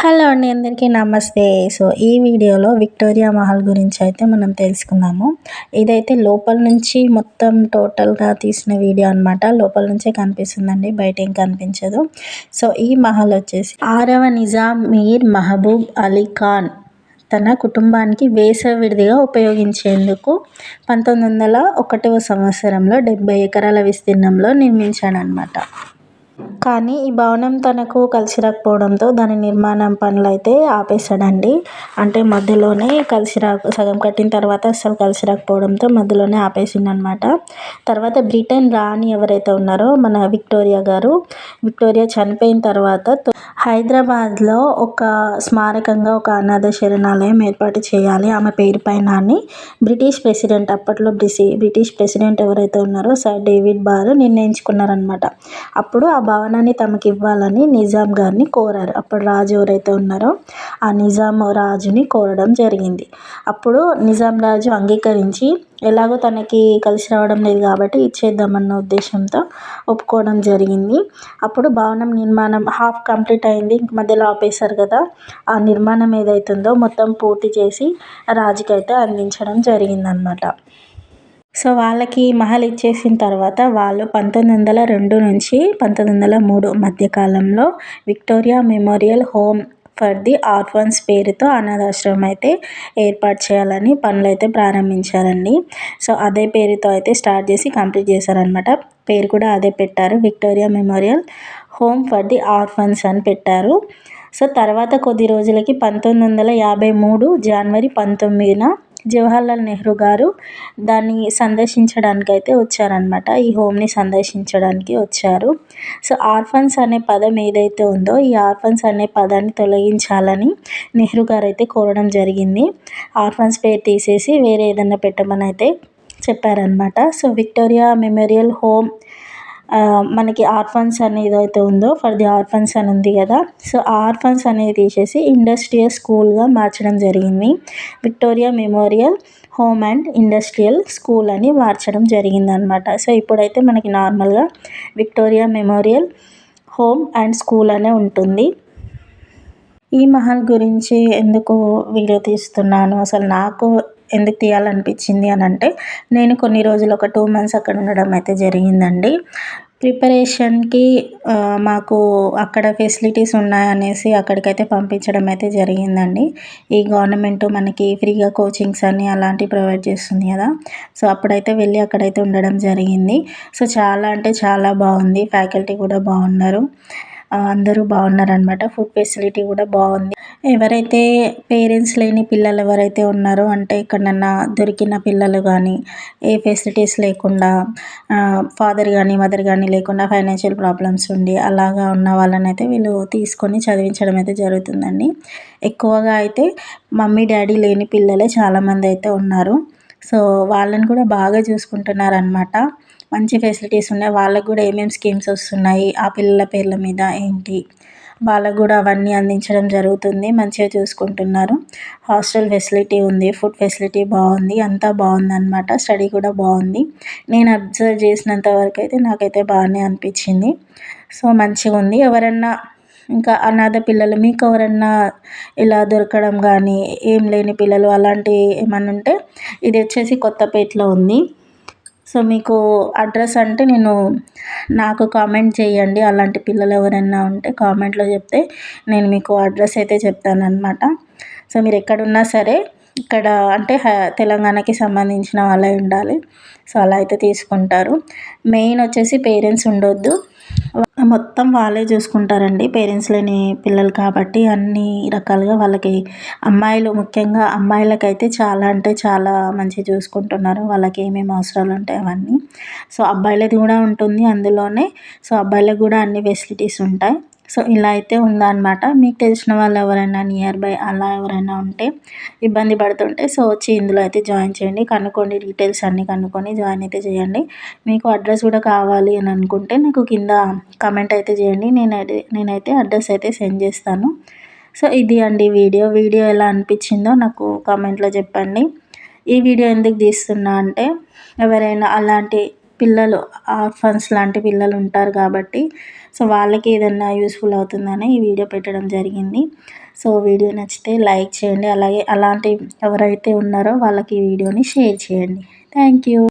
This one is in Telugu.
హలో అండి అందరికీ నమస్తే. సో ఈ వీడియోలో విక్టోరియా మహల్ గురించి అయితే మనం తెలుసుకుందాము. ఇదైతే లోపల నుంచి మొత్తం టోటల్గా తీసిన వీడియో అనమాట లోపల నుంచే కనిపిస్తుందండి బయట ఏం కనిపించదు. సో ఈ మహల్ వచ్చేసి ఆరవ నిజాం మీర్ మహబూబ్ అలీ ఖాన్ తన కుటుంబానికి వేసవిడిదిగా ఉపయోగించేందుకు పంతొమ్మిది వందల ఒకటవ సంవత్సరంలో డెబ్బై ఎకరాల విస్తీర్ణంలో నిర్మించాడనమాట కానీ ఈ భవనం తనకు కలిసి రాకపోవడంతో దాని నిర్మాణం పనులు అయితే ఆపేశాడండి. అంటే మధ్యలోనే కలిసి రా సగం కట్టిన తర్వాత అస్సలు కలిసి రాకపోవడంతో మధ్యలోనే ఆపేసిండనమాట. తర్వాత బ్రిటన్ రాణి ఎవరైతే ఉన్నారో మన విక్టోరియా గారు విక్టోరియా చనిపోయిన తర్వాత హైదరాబాద్లో ఒక స్మారకంగా ఒక అనాథ శరణాలయం ఏర్పాటు చేయాలి ఆమె పేరు పైన అని బ్రిటిష్ ప్రెసిడెంట్ అప్పట్లో బ్రిసి బ్రిటిష్ ప్రెసిడెంట్ ఎవరైతే ఉన్నారో సర్ డేవిడ్ బార్ నిర్ణయించుకున్నారనమాట. అప్పుడు ఆ భవనాన్ని తమకి ఇవ్వాలని నిజాం గారిని కోరారు. అప్పుడు రాజు ఎవరైతే ఉన్నారో ఆ నిజాం రాజుని కోరడం జరిగింది. అప్పుడు నిజాం రాజు అంగీకరించి ఎలాగో తనకి కలిసి రావడం లేదు కాబట్టి ఇచ్చేద్దామన్న ఉద్దేశంతో ఒప్పుకోవడం జరిగింది. అప్పుడు భవనం నిర్మాణం హాఫ్ కంప్లీట్ అయింది. ఇంక మధ్యలో ఆపేశారు కదా. ఆ నిర్మాణం ఏదైతుందో మొత్తం పూర్తి చేసి రాజుకైతే అందించడం జరిగిందనమాట సో వాళ్ళకి మహల్ ఇచ్చేసిన తర్వాత వాళ్ళు పంతొమ్మిది వందల రెండు నుంచి పంతొమ్మిది వందల మూడు మధ్యకాలంలో Victoria memorial home for the orphans పేరుతో అనాథాశ్రమం అయితే ఏర్పాటు చేయాలని పనులు అయితే ప్రారంభించారండి. సో అదే పేరుతో అయితే స్టార్ట్ చేసి కంప్లీట్ చేశారనమాట పేరు కూడా అదే పెట్టారు. Victoria memorial home for the orphans అని పెట్టారు. సో తర్వాత కొద్ది రోజులకి పంతొమ్మిది వందల యాభై మూడు జనవరి పంతొమ్మిదిన జవహర్లాల్ నెహ్రూ గారు దాన్ని సందర్శించడానికి అయితే వచ్చారనమాట ఈ హోమ్ని సందర్శించడానికి వచ్చారు. సో ఆర్ఫన్స్ అనే పదం ఏదైతే ఉందో ఈ ఆర్ఫన్స్ అనే పదాన్ని తొలగించాలని నెహ్రూ గారు అయితే కోరడం జరిగింది. ఆర్ఫన్స్ పేరు తీసేసి వేరే ఏదన్నా పెట్టమని అయితే చెప్పారనమాట సో విక్టోరియా మెమోరియల్ హోమ్ మనకి ఆర్ఫన్స్ అనేది అయితే ఉందో ఫర్ ది ఆర్ఫన్స్ అని ఉంది కదా. సో ఆ ఆర్ఫన్స్ అనేది తీసేసి ఇండస్ట్రియల్ స్కూల్గా మార్చడం జరిగింది. Victoria memorial home and industrial school అని మార్చడం జరిగిందనమాట సో ఇప్పుడైతే మనకి నార్మల్గా Victoria memorial home and school అనే ఉంటుంది. ఈ మహల్ గురించి ఎందుకు వీడియో తీస్తున్నాను? అసలు నాకు ఎందుకు తీయాలనిపించింది అని అంటే నేను కొన్ని రోజులు ఒక టూ మంత్స్ అక్కడ ఉండడం అయితే జరిగిందండి. ప్రిపరేషన్కి మాకు అక్కడ ఫెసిలిటీస్ ఉన్నాయనేసి అక్కడికైతే పంపించడం అయితే జరిగిందండి. ఈ గవర్నమెంట్ మనకి ఫ్రీగా కోచింగ్స్ అని అలాంటివి ప్రొవైడ్ చేస్తుంది కదా. సో అప్పుడైతే వెళ్ళి అక్కడైతే ఉండడం జరిగింది. సో చాలా అంటే చాలా బాగుంది. ఫ్యాకల్టీ కూడా బాగున్నారు. అందరూ బాగున్నారనమాట ఫుడ్ ఫెసిలిటీ కూడా బాగుంది. ఎవరైతే పేరెంట్స్ లేని పిల్లలు ఎవరైతే ఉన్నారో అంటే ఎక్కడన్నా దొరికిన పిల్లలు కానీ ఏ ఫెసిలిటీస్ లేకుండా ఫాదర్ కానీ మదర్ కానీ లేకుండా ఫైనాన్షియల్ ప్రాబ్లమ్స్ ఉండి అలాగా ఉన్న వాళ్ళని అయితే వీళ్ళు తీసుకొని చదివించడం అయితే జరుగుతుందండి. ఎక్కువగా అయితే మమ్మీ డాడీ లేని పిల్లలే చాలామంది అయితే ఉన్నారు. సో వాళ్ళని కూడా బాగా చూసుకుంటున్నారనమాట మంచి ఫెసిలిటీస్ ఉన్నాయి. వాళ్ళకు కూడా ఏమేమి స్కీమ్స్ వస్తున్నాయి? ఆ పిల్లల పేర్ల మీద ఏంటి? వాళ్ళకు కూడా అవన్నీ అందించడం జరుగుతుంది. మంచిగా చూసుకుంటున్నారు. హాస్టల్ ఫెసిలిటీ ఉంది. ఫుడ్ ఫెసిలిటీ బాగుంది. అంతా బాగుందన్నమాట. స్టడీ కూడా బాగుంది. నేను అబ్జర్వ్ చేసినంత వరకు అయితే నాకైతే బాగానే అనిపించింది. సో మంచిగా ఉంది. ఎవరన్నా ఇంకా అనాథ పిల్లలు మీకు ఎవరన్నా ఇలా దొరకడం కానీ ఏం లేని పిల్లలు అలాంటివి ఏమన్నా ఉంటే ఇది వచ్చేసి కొత్తపేటలో ఉంది. సో మీకు అడ్రస్ అంటే నేను నాకు కామెంట్ చేయండి. అలాంటి పిల్లలు ఎవరైనా ఉంటే కామెంట్లో చెప్తే నేను మీకు అడ్రస్ అయితే చెప్తానన్నమాట. సో మీరు ఎక్కడున్నా సరే ఇక్కడ అంటే తెలంగాణకి సంబంధించిన వాళ్ళే ఉండాలి. సో అలా అయితే తీసుకుంటారు. మెయిన్ వచ్చేసి పేరెంట్స్ ఉండొద్దు. మొత్తం వాళ్ళే చూసుకుంటారండి. పేరెంట్స్ లేని పిల్లలు కాబట్టి అన్ని రకాలుగా వాళ్ళకి అమ్మాయిలు ముఖ్యంగా అమ్మాయిలకైతే చాలా అంటే చాలా మంచిగా చూసుకుంటున్నారు. వాళ్ళకి ఏమేమి అవసరాలు ఉంటాయి అవన్నీ. సో అబ్బాయిలది కూడా ఉంటుంది అందులోనే. సో అబ్బాయిలకు కూడా అన్ని ఫెసిలిటీస్ ఉంటాయి. సో ఇలా అయితే ఉందన్నమాట. మీకు తెలిసిన వాళ్ళు ఎవరైనా నియర్ బై అలా ఎవరైనా ఉంటే ఇబ్బంది పడుతుంటే సో వచ్చి ఇందులో అయితే జాయిన్ చేయండి. కనుక్కోండి డీటెయిల్స్ అన్నీ కనుక్కొని జాయిన్ అయితే చేయండి. మీకు అడ్రస్ కూడా కావాలి అని అనుకుంటే నాకు కింద కమెంట్ అయితే చేయండి. నేనైతే నేనైతే అడ్రస్ అయితే సెండ్ చేస్తాను. సో ఇది అండి వీడియో. వీడియో ఎలా అనిపించిందో నాకు కామెంట్లో చెప్పండి. ఈ వీడియో ఎందుకు తీస్తున్నా అంటే ఎవరైనా అలాంటి పిల్లలు ఆర్ఫన్స్ లాంటి పిల్లలు ఉంటారు కాబట్టి సో వాళ్ళకి ఏదన్నా యూస్ఫుల్ అవుతుందని ఈ వీడియో పెట్టడం జరిగింది. సో వీడియో నచ్చితే లైక్ చేయండి. అలాగే అలాంటి ఎవరైతే ఉన్నారో వాళ్ళకి ఈ వీడియోని షేర్ చేయండి. Thank you.